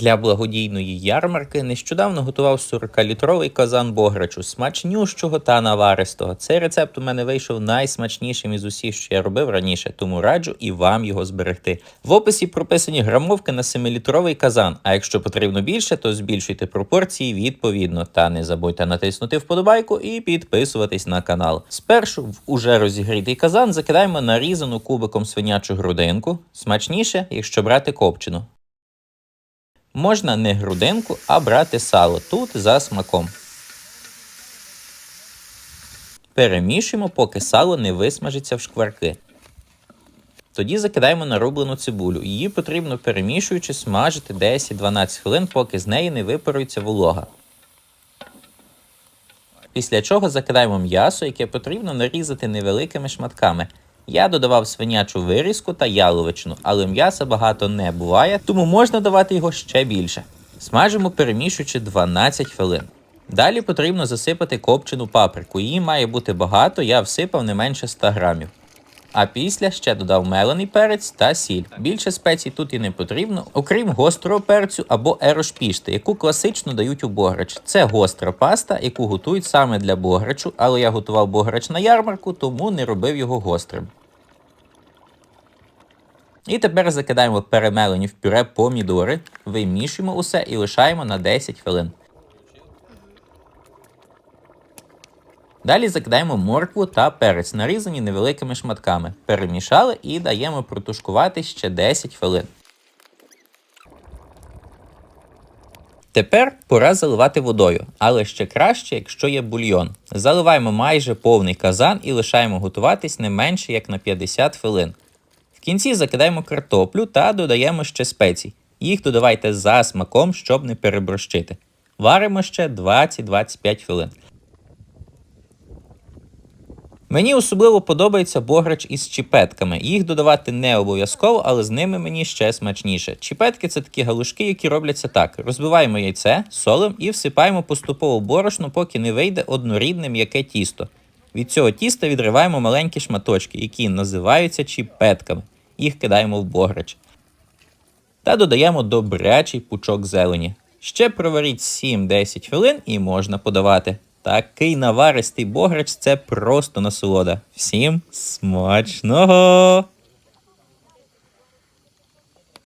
Для благодійної ярмарки нещодавно готував 40-літровий казан бограчу, смачнющого та наваристого. Цей рецепт у мене вийшов найсмачнішим із усіх, що я робив раніше, тому раджу і вам його зберегти. В описі прописані грамовки на 7-літровий казан. А якщо потрібно більше, то збільшуйте пропорції відповідно. Та не забудьте натиснути вподобайку і підписуватись на канал. Спершу в уже розігрітий казан закидаємо нарізану кубиком свинячу грудинку. Смачніше, якщо брати копчену. Можна не грудинку, а брати сало тут за смаком. Перемішуємо, поки сало не висмажиться в шкварки. Тоді закидаємо нарублену цибулю. Її потрібно перемішуючи смажити 10-12 хвилин, поки з неї не випарується волога. Після чого закидаємо м'ясо, яке потрібно нарізати невеликими шматками. Я додавав свинячу вирізку та яловичину, але м'яса багато не буває, тому можна давати його ще більше. Смажимо перемішуючи 12 хвилин. Далі потрібно засипати копчену паприку. Її має бути багато, я всипав не менше 100 грамів. А після ще додав мелений перець та сіль. Більше спецій тут і не потрібно, окрім гострого перцю або ерошпішти, яку класично дають у бограч. Це гостра паста, яку готують саме для бограчу, але я готував бограч на ярмарку, тому не робив його гострим. І тепер закидаємо перемелені в пюре помідори, вимішуємо усе і лишаємо на 10 хвилин. Далі закидаємо моркву та перець, нарізані невеликими шматками. Перемішали і даємо протушкувати ще 10 хвилин. Тепер пора заливати водою, але ще краще, якщо є бульйон. Заливаємо майже повний казан і лишаємо готуватись не менше як на 50 хвилин. В кінці закидаємо картоплю та додаємо ще спецій. Їх додавайте за смаком, щоб не переборщити. Варимо ще 20-25 хвилин. Мені особливо подобається бограч із чіпетками. Їх додавати не обов'язково, але з ними мені ще смачніше. Чіпетки це такі галушки, які робляться так: розбиваємо яйце, солим і всипаємо поступово борошно, поки не вийде однорідне м'яке тісто. Від цього тіста відриваємо маленькі шматочки, які називаються чіпетками. Їх кидаємо в бограч. Та додаємо добрячий пучок зелені. Ще проваріть 7-10 хвилин і можна подавати. Такий наваристий бограч це просто насолода. Всім смачного!